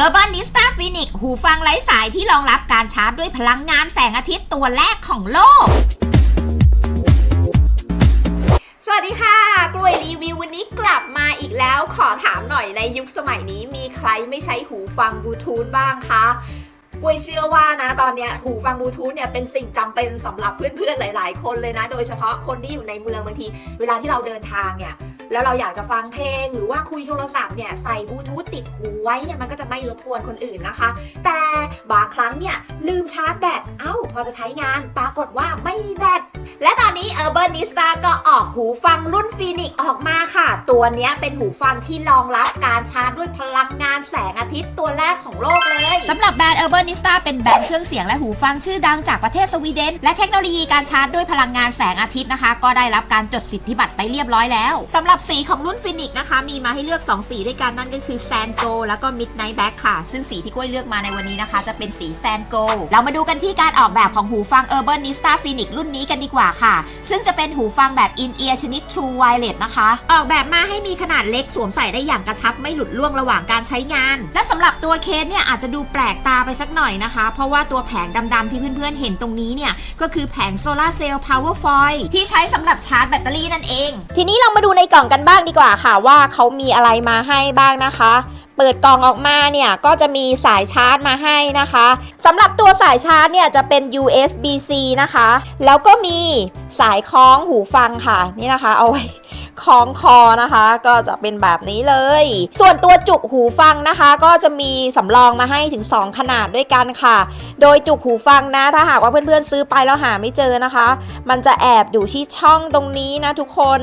Urbanista Phoenix หูฟังไร้สายที่รองรับการชาร์จด้วยพลังงานแสงอาทิตย์ตัวแรกของโลก สวัสดีค่ะ กล้วยรีวิววันนี้กลับมาอีกแล้ว ขอถามหน่อยในยุคสมัยนี้มีใครไม่ใช้หูฟังบลูทูธบ้างคะกล้วยเชื่อว่านะตอนเนี้ยหูฟังบลูทูธเนี่ยเป็นสิ่งจำเป็นสำหรับเพื่อนๆหลาย ๆ คนเลยนะ โดยเฉพาะคนที่อยู่ในเมืองบางที เวลาที่เราเดินทางเนี่ย แล้วเราอยากจะฟังเพลง หรือว่าคุยโทรศัพท์เนี่ยใส่บลูทูธติดหูไว้เนี่ยมันก็จะไม่รบกวนคนอื่นนะคะ แต่บางครั้งเนี่ยลืมชาร์จแบต เอ้า พอจะใช้งานปรากฏว่าไม่มีแบต และตอน นี้ Urban Nista ก็ออกหูฟังรุ่น Phoenix ออกมาค่ะ ตัวเนี้ยเป็นหูฟังที่รองรับการชาร์จด้วยพลังงานแสงอาทิตย์ตัวแรกของโลกเลยสำหรับแบรนด์ Urban Nista เป็นแบรนด์เครื่องเสียงและหูฟังชื่อดังจากประเทศสวีเดน และเทคโนโลยีการชาร์จด้วยพลังงานแสงอาทิตย์นะคะ ก็ได้รับการจดสิทธิบัตรไปเรียบร้อยแล้วสำหรับสีของรุ่น Phoenix นะคะ มีมาให้เลือก 2 สีด้วยกันนั่นก็คือ Sand Gold แล้วก็ Midnight Black ค่ะ ซึ่งสีที่กล้วยเลือกมาในวันนี้นะคะ จะเป็นสี Sand Gold เรามาดูกันที่การออกแบบของหูฟัง Urban Nista Phoenix รุ่นนี้กันดีกว่าค่ะซึ่งจะเป็นหูฟังแบบ in-ear ชนิด True Wireless นะคะ ออกแบบมาให้มีขนาดเล็กสวมใส่ได้อย่างกระชับไม่หลุดล่วงระหว่างการใช้งาน และสำหรับตัวเคสเนี่ยอาจจะดูแปลกตาไปสักหน่อยนะคะ เพราะว่าตัวแผงดำๆที่เพื่อนๆเห็นตรงนี้เนี่ยก็คือแผงโซลาร์เซลล์ Power Foil ที่ใช้สำหรับชาร์จแบตเตอรี่นั่นเอง ทีนี้เรามาดูในกล่องกันบ้างดีกว่าค่ะว่าเขามีอะไรมาให้บ้างนะคะ เปิดกล่องออกมาเนี่ยก็จะมีสายชาร์จมาให้นะคะสำหรับตัวสายชาร์จเนี่ยจะเป็น USB-C นะคะ แล้วก็มีสายคล้องหูฟังค่ะนี่นะคะเอาไว้คล้องคอนะคะ ก็จะเป็นแบบนี้เลย ส่วนตัวจุกหูฟังนะคะ ก็จะมีสำรองมาให้ถึง 2 ขนาดด้วยกันค่ะ โดยจุกหูฟังนะ ถ้าหากว่าเพื่อนๆซื้อไปแล้วหาไม่เจอนะคะ มันจะแอบอยู่ที่ช่องตรงนี้นะทุกคน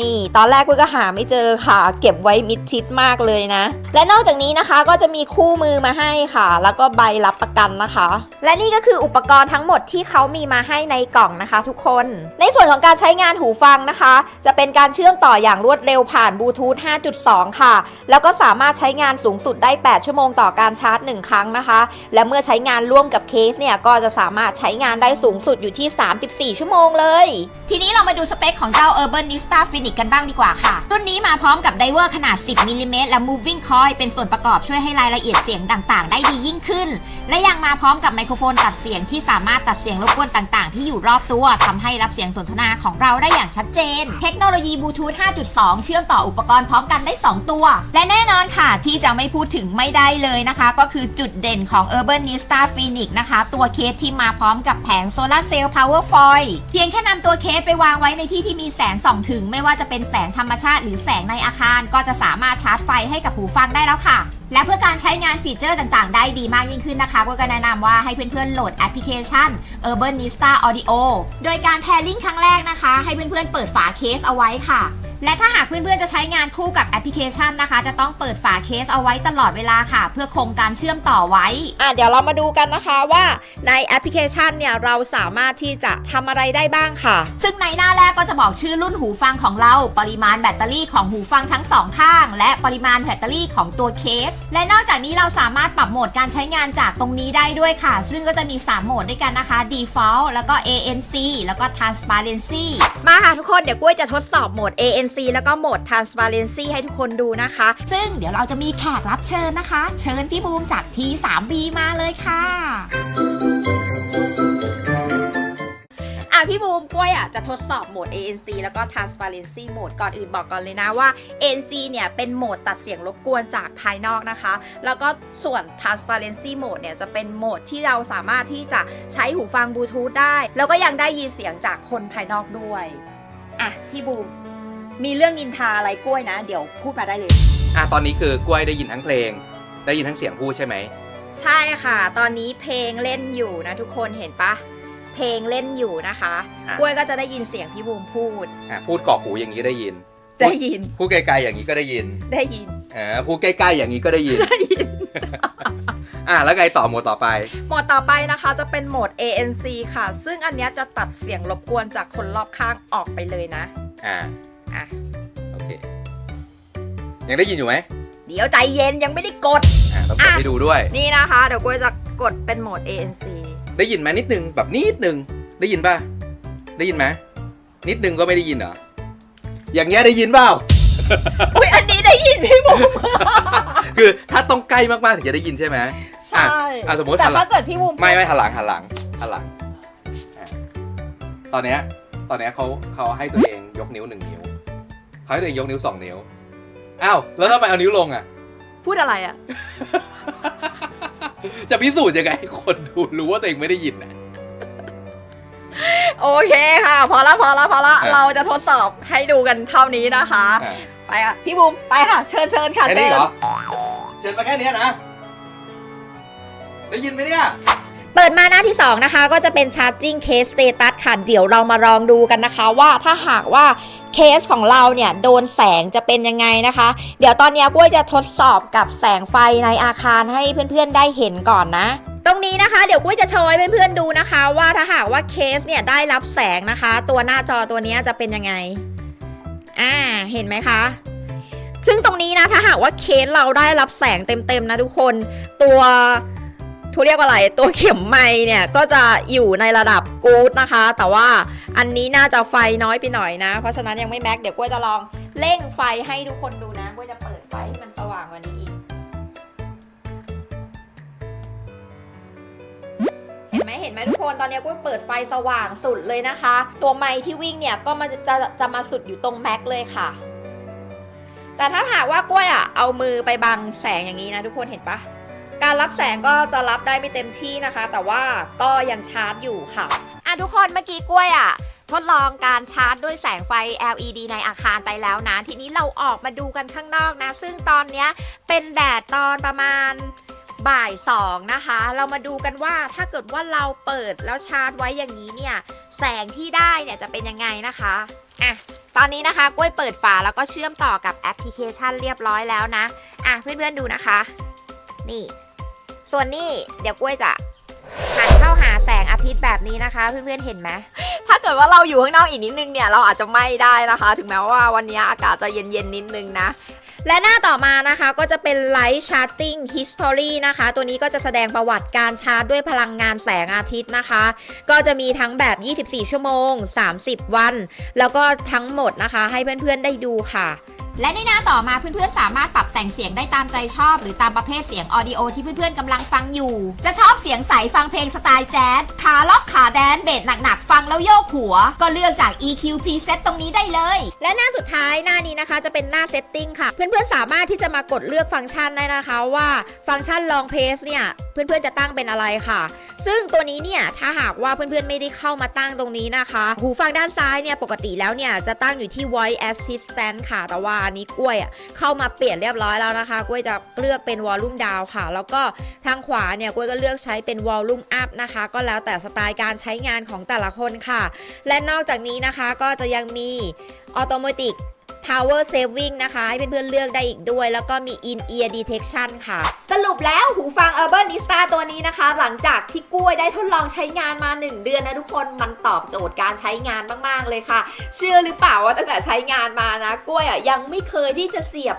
นี่ ตอนแรกกุ้ยก็หาไม่เจอค่ะ เก็บไว้มิดชิดมากเลยนะ และนอกจากนี้นะคะก็จะมีคู่มือมาให้ค่ะ แล้วก็ใบรับประกันนะคะ และนี่ก็คืออุปกรณ์ทั้งหมดที่เขามีมาให้ในกล่องนะคะ ทุกคน ในส่วนของการใช้งานหูฟังนะคะ จะเป็นการเชื่อมต่ออย่างรวดเร็วผ่านบลูทูธ 5.2 ค่ะ แล้วก็สามารถใช้งานสูงสุดได้ 8 ชั่วโมงต่อการชาร์จ 1 ครั้งนะคะ และเมื่อใช้งานร่วมกับเคสเนี่ยก็จะสามารถใช้งานได้สูงสุดอยู่ที่ 34 ชั่วโมงเลย ทีนี้เรามาดูสเปคของเจ้า Urban Nista Phoenix กันบ้างดีกว่าค่ะ รุ่นนี้มาพร้อมกับไดเวอร์ขนาด 10มิลลิเมตรและ moving coil เป็นส่วนประกอบช่วยให้รายละเอียดเสียงต่างๆ ได้ดียิ่งขึ้น และยังมาพร้อมกับไมโครโฟนตัดเสียงที่สามารถตัดเสียงรบกวนต่างๆ ที่อยู่รอบตัวทำให้รับเสียงสนทนาของเราได้อย่างชัดเจน เทคโนโลยีบลูทูธ 5.2 เชื่อมต่ออุปกรณ์พร้อมกันได้ 2 ตัว และแน่นอนค่ะที่จะไม่พูดถึงไม่ได้เลยนะคะ ก็คือจุดเด่นของ Urban Nista Phoenix นะคะ ตัวเคสที่มาพร้อมกับแผงโซลาเซลล์ Power Foil เพียงแค่นำตัวเคสไปวางไว้ในที่ที่มีแสงส่องถึงไม่ว่าจะเป็นแสงธรรมชาติ หรือแสงในอาคาร ก็จะสามารถชาร์จไฟให้กับหูฟังได้แล้วค่ะ และเพื่อการใช้งานฟีเจอร์ต่างๆ ได้ดีมากยิ่งขึ้นนะคะ ก็แนะนำว่าให้เพื่อนๆโหลดแอปพลิเคชัน Urban Nista Audio โดยการแพร์ลิงก์ครั้งแรกนะคะ ให้เพื่อนๆเปิดฝาเคสเอาไว้ค่ะ และถ้าหากเพื่อนๆจะใช้งานคู่กับแอปพลิเคชันนะคะ จะต้องเปิดฝาเคสเอาไว้ตลอดเวลาค่ะ เพื่อคงการเชื่อมต่อไว้อะเดี๋ยวเรามาดูกันนะคะว่าในแอปพลิเคชันเนี่ยเราสามารถที่จะทำอะไรได้บ้างค่ะ ซึ่งในหน้าแรกก็จะบอกชื่อรุ่นหูฟังของเรา ปริมาณแบตเตอรี่ของหูฟังทั้งสองข้าง และปริมาณแบตเตอรี่ของตัวเคส และนอกจากนี้เราสามารถปรับโหมดการใช้งานจากตรงนี้ได้ด้วยค่ะ ซึ่งก็จะมี 3 โหมดด้วยกันนะคะ default แล้วก็ ANC แล้วก็ transparency มาค่ะทุกคนเดี๋ยวกล้วยจะทดสอบโหมด ANC แล้วก็โหมด Transparency ให้ทุกคนดูนะคะ ซึ่งเดี๋ยวเราจะมีแขกรับเชิญนะคะ เชิญพี่บูมจาก T3B มาเลยค่ะอะพี่บูมกล้วยอะจะทดสอบโหมด ANC แล้วก็ Transparency โหมดก่อนอื่นบอกก่อนเลยนะว่า ANC เนี่ยเป็นโหมดตัดเสียงรบกวนจากภายนอกนะคะ แล้วก็ส่วน Transparency โหมดเนี่ยจะเป็นโหมดที่เราสามารถที่จะใช้หูฟังบลูทูธได้ แล้วก็ยังได้ยินเสียงจากคนภายนอกด้วย อะ พี่บูม มีเรื่องนินทาอะไรกล้วยนะ เดี๋ยวพูดมาได้เลย อะตอนนี้คือกล้วยได้ยินทั้งเพลง ได้ยินทั้งเสียงพูดใช่ไหม ใช่ค่ะ ตอนนี้เพลงเล่นอยู่นะทุกคนเห็นปะ เพลงเล่นอยู่นะคะอะ กล้วยก็จะได้ยินเสียงพี่บูมพูด อะพูดกรอกหูอย่างนี้ได้ยิน ได้ยิน พูดไกลๆอย่างนี้ก็ได้ยินได้ยิน อ่าพูดใกล้ๆอย่างนี้ก็ได้ยิน ได้ยิน อะแล้วไงต่อหมวดต่อไป โหมดต่อไปนะคะจะเป็นโหมด ANC ค่ะ ซึ่งอันเนี้ยจะตัดเสียงรบกวนจากคนรอบข้างออกไปเลยนะ อ่า อะ โอเค ยังได้ยินอยู่ไหมเดี๋ยวใจเย็นยังไม่ได้กด อ่าต้องกดอะ ให้ดูด้วย นี่นะคะ เดี๋ยวกล้วยจะกดเป็นโหมด ANC ได้ยินไหมนิดนึงแบบนิดนึงได้ยินป่ะ ได้ยินไหมนิดนึงก็ไม่ได้ยินเหรอ อย่างเงี้ยได้ยินเปล่า อุ้ยอันนี้ได้ยินพี่บุ๋มคือถ้าต้องใกล้มากๆถึงจะได้ยินใช่ไหม ใช่อะอะสมมติแต่หันหลัถ้างเกิดพี่บุ๋มไม่ไม่หันหลังหันหลังหันหลังอะตอนเนี้ยตอนเนี้ยเขาเขาให้ตัวเองยกนิ้วหนึ่งนิ้ว เขาให้ตัวเองยกนิ้วสองนิ้ว อ้าว แล้วทำไมเอานิ้วลงอะ พูดอะไรอะ จะพิสูจน์ยังไงให้คนดูรู้ว่าตัวเองไม่ได้ยินอะโอเคค่ะ พอละพอละพอละอะ เราจะทดสอบให้ดูกันเท่านี้นะคะ อะไปอะ พี่บุ๋มไปค่ะ เชิญเชิญค่ะแค่เชินี้ญเหรอเชิญมาแค่เนี้ยนะ ได้ยินไหมเนี่ย เปิดมาหน้าที่ 2 นะคะ ก็จะเป็น charging case status ค่ะ เดี๋ยวเรามาลองดูกันนะคะ ว่าถ้าหากว่าเคสของเราเนี่ยโดนแสงจะเป็นยังไงนะคะ เดี๋ยวตอนนี้กล้วยจะทดสอบกับแสงไฟในอาคารให้เพื่อนๆได้เห็นก่อนนะ ตรงนี้นะคะเดี๋ยวกุ้ยจะโชว์ให้เพื่อนๆดูนะคะ ว่าถ้าหากว่าเคสเนี่ยได้รับแสงนะคะ ตัวหน้าจอตัวนี้จะเป็นยังไงอ่าเห็นไหมคะซึ่งตรงนี้นะถ้าหากว่าเคสเราได้รับแสงเต็มๆนะทุกคนตัว ทุเรียกว่าอะไร ตัวเข็มไม้เนี่ยก็จะอยู่ในระดับกู๊ดนะคะ แต่ว่าอันนี้น่าจะไฟน้อยไปหน่อยนะ เพราะฉะนั้นยังไม่แม็ก เดี๋ยวกุ้วยจะลองเร่งไฟให้ทุกคนดูนะกุ้วยจะเปิดไฟให้มันสว่างกว่านี้อีก เห็นไหมเห็นไหมทุกคน ตอนนี้กุ้วยเปิดไฟสว่างสุดเลยนะคะ ตัวไม้ที่วิ่งเนี่ยก็มาจะจะจะมาสุดอยู่ตรงแม็กเลยค่ะแต่ถ้าหากว่ากล้วยอะเอามือไปบังแสงอย่างนี้นะทุกคนเห็นปะ การรับแสงก็จะรับได้ไม่เต็มที่นะคะ แต่ว่าก็ยังชาร์จอยู่ค่ะอะทุกคนเมื่อกี้กล้วยอะทดลองการชาร์จด้วยแสงไฟ LED ในอาคารไปแล้วนะ ทีนี้เราออกมาดูกันข้างนอกนะ ซึ่งตอนเนี้ยเป็นแดดตอนประมาณบ่ายสองนะคะ เรามาดูกันว่าถ้าเกิดว่าเราเปิดแล้วชาร์จไว้อย่างนี้เนี่ย แสงที่ได้เนี่ยจะเป็นยังไงนะคะอะตอนนี้นะคะกล้วยเปิดฝาแล้วก็เชื่อมต่อกับแอปพลิเคชันเรียบร้อยแล้วนะอะเพื่อนๆดูนะคะ นี่ ส่วนนี้เดี๋ยวกล้วยจะหันเข้าหาแสงอาทิตย์แบบนี้นะคะ เพื่อนๆเห็นไหมถ้าเกิดว่าเราอยู่ข้างนอกอีกนิดนึงเนี่ยเราอาจจะไม่ได้นะคะ ถึงแม้ว่าวันนี้อากาศจะเย็นๆนิดนึงนะและหน้าต่อมานะคะก็จะเป็น Light Charting History นะคะ ตัวนี้ก็จะแสดงประวัติการชาร์จด้วยพลังงานแสงอาทิตย์นะคะ ก็จะมีทั้งแบบ 24 ชั่วโมง 30 วัน แล้วก็ทั้งหมดนะคะ ให้เพื่อนๆได้ดูค่ะ และในหน้าต่อมาเพื่อนๆ สามารถปรับแต่งเสียงได้ตามใจชอบ หรือตามประเภทเสียงออดิโอที่เพื่อนๆกำลังฟังอยู่ จะชอบเสียงใสฟังเพลงสไตล์แจ๊สขาล็อกขาแดนเบสหนักๆ ฟังแล้วโยกหัว ก็เลือกจาก EQ preset ตรงนี้ได้เลย และหน้าสุดท้ายหน้านี้นะคะ จะเป็นหน้า setting ค่ะ เพื่อนๆ สามารถที่จะมากดเลือกฟังก์ชันได้นะคะว่าฟังก์ชัน long pace เนี่ย พื่อนๆจะตั้งเป็นอะไรค่ะ ซึ่งตัวนี้เนี่ยถ้าหากว่าเพื่อนๆไม่ได้เข้ามาตั้งตรงนี้นะคะ หูฟังด้านซ้ายเนี่ยปกติแล้วเนี่ยจะตั้งอยู่ที่ voice assistant ค่ะ แต่ว่าอันนี้กล้วยเข้ามาเปลี่ยนเรียบร้อยแล้วนะคะ กล้วยจะเลือกเป็น volume down ค่ะ แล้วก็ทางขวาเนี่ยกล้วยก็เลือกใช้เป็น volume up นะคะ ก็แล้วแต่สไตล์การใช้งานของแต่ละคนค่ะ และนอกจากนี้นะคะก็จะยังมี Automatic Power Saving นะคะ ให้เพื่อนๆเลือกได้อีกด้วย แล้วก็มี In Ear Detection ค่ะ สรุปแล้วหูฟัง Urban Nista ตัวนี้นะคะ หลังจากที่กล้วยได้ทดลองใช้งานมา 1 เดือนนะทุกคนมันตอบโจทย์การใช้งานมากๆเลยค่ะ เชื่อหรือเปล่าว่าตั้งแต่ใช้งานมานะกล้วยอะยังไม่เคยที่จะเสียบ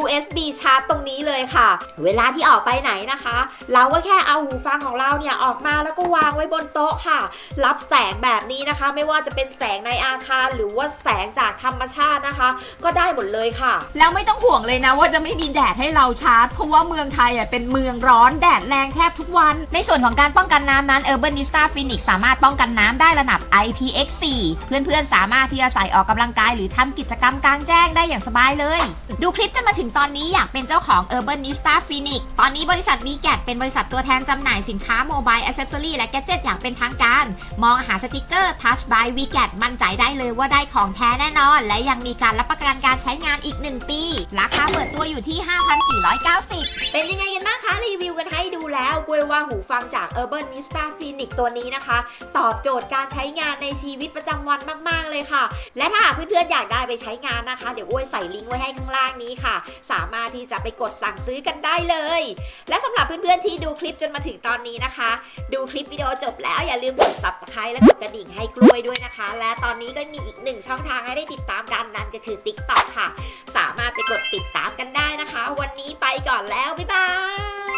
USB ชาร์จตรงนี้เลยค่ะ เวลาที่ออกไปไหนนะคะ เราก็แค่เอาหูฟังของเราเนี่ยออกมาแล้วก็วางไว้บนโต๊ะค่ะ รับแสงแบบนี้นะคะ ไม่ว่าจะเป็นแสงในอาคารหรือว่าแสงจากธรรมชาตินะคะก็ได้หมดเลยค่ะ แล้วไม่ต้องห่วงเลยนะว่าจะไม่มีแดดให้เราชาร์จ เพราะว่าเมืองไทยอะเป็นเมืองร้อนแดดแรงแทบทุกวัน ในส่วนของการป้องกันน้ำนั้น Urbanista Phoenix สามารถป้องกันน้ำได้ระดับ IPX4 เพื่อนๆ สามารถที่จะใส่ออกกำลังกาย หรือทำกิจกรรมกลางแจ้งได้อย่างสบายเลย ดูคลิปจนมาถึงตอนนี้อยากเป็นเจ้าของ Urbanista Phoenix ตอนนี้บริษัท v g a t เป็นบริษัทตัวแทนจำหน่ายสินค้าโมบายอ c เซสซอรี่และแกจิตอย่างเป็นทางการ มองหาสติกเกอร์ Touch by v g a t มั่นใจได้เลยว่าได้ของแท้แน่นอน และยังมีการรับประกันการใช้งานอีก 1 ปี ราคาเปิดตัวอยู่ที่ 5,490 เป็นยังไงกันบ้างคะรีวิวกันให้ แล้วกล้วยว่าหูฟังจาก Urban Nista Phoenix ตัวนี้นะคะ ตอบโจทย์การใช้งานในชีวิตประจำวันมาก ๆ เลยค่ะ และถ้าเพื่อนๆอยากได้ไปใช้งานนะคะ เดี๋ยวกล้วยใส่ลิงก์ไว้ให้ข้างล่างนี้ค่ะ สามารถที่จะไปกดสั่งซื้อกันได้เลย และสำหรับเพื่อนๆที่ดูคลิปจนมาถึงตอนนี้นะคะ ดูคลิปวิดีโอจบแล้วอย่าลืมกด subscribe และกดกระดิ่งให้กล้วยด้วยนะคะ และตอนนี้ก็มีอีกหนึ่งช่องทางให้ได้ติดตามกันนั่นก็คือ TikTok ค่ะ สามารถไปกดติดตามกันได้นะคะ วันนี้ไปก่อนแล้ว บ๊ายบาย